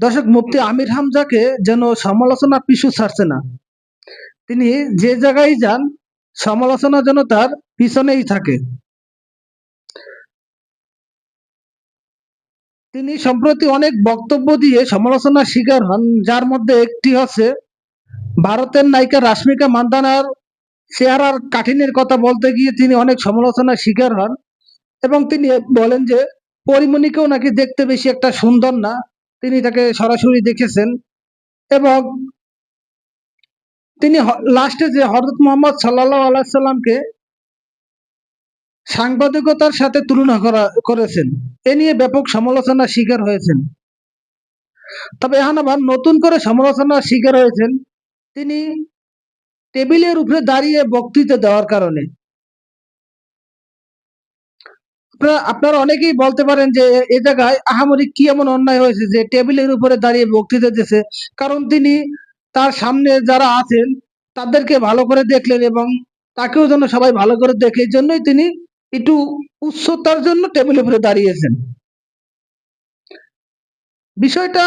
দর্শক, মুফতি আমির হামজাকে যেন সমালোচনা পিছু ছাড়ছে না। তিনি যে জায়গায় যান, সমালোচনা যেন তার পিছনেই থাকে। তিনি সম্প্রতি অনেক বক্তব্য দিয়ে সমালোচনার শিকার হন, যার মধ্যে একটি হচ্ছে, ভারতের নায়িকা রাশ্মিকা মান্দানার চেহারার কাঠিনের কথা বলতে গিয়ে তিনি অনেক সমালোচনার শিকার হন এবং তিনি বলেন যে, পরিমণিকেও নাকি দেখতে বেশি একটা সুন্দর না। তিনি তাকে সরাসরি দেখেছেন এবং তিনি লাস্টে যে হজরত মোহাম্মদ সাল্লাহ আলাইসাল্লামকে সাংবাদিকতার সাথে তুলনা করা, করেছেন। এ নিয়ে ব্যাপক সমালোচনার শিকার হয়েছেন। তবে এখন আবার নতুন করে সমালোচনার শিকার হয়েছেন তিনি টেবিলের উপরে দাঁড়িয়ে বক্তৃতা দেওয়ার কারণে। আপনারা অনেকেই বলতে পারেন যে এ জায়গায় আহামরি কি এমন অন্যায় হয়েছে যে টেবিলের উপরে দাঁড়িয়ে বক্তৃতা দিয়েছে কারণ তিনি তার সামনে যারা আছেন, তাদেরকে ভালো করে দেখলেন এবং তাকেও যেন সবাই ভালো করে দেখে, এই জন্যই তিনি একটু উচ্চতার জন্য টেবিলের উপরে দাঁড়িয়েছেন। বিষয়টা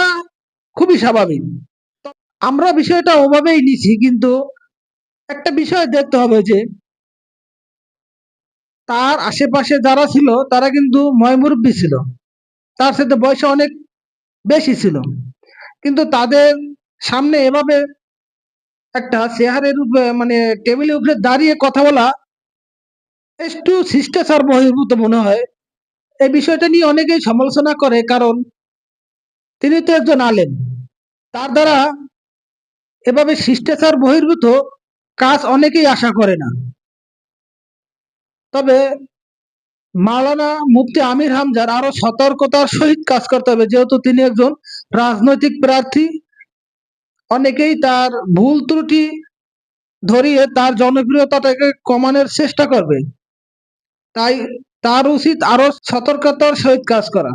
খুবই স্বাভাবিক। আমরা বিষয়টা ওভাবেই নিছি, কিন্তু একটা বিষয় দেখতে হবে যে তার আশেপাশে যারা ছিল, তারা কিন্তু ময়মুরব্বী ছিল। তার সাথে বয়সে অনেক বেশি ছিল। কিন্তু তাদের সামনে এভাবে একটা চেহারের মানে টেবিলের উপরে দাঁড়িয়ে কথা বলা একটু শিষ্টাচার বহির্ভূত মনে হয়। এই বিষয়টা নিয়ে অনেকেই সমালোচনা করে, কারণ তিনি তো একজন আলেম। তার দ্বারা এভাবে শিষ্টাচার বহির্ভূত কাজ অনেকেই আশা করে না। তবে মালানা মুফতি আমির হামজার আরও সতর্কতার সহিত কাজ করতে হবে। যেহেতু তিনি একজন রাজনৈতিক প্রার্থী, অনেকেই তার ভুল ত্রুটি ধরিয়ে তার জনপ্রিয়তাটাকে কমানোর চেষ্টা করবে। তাই তার উচিত আরও সতর্কতার সহিত কাজ করা।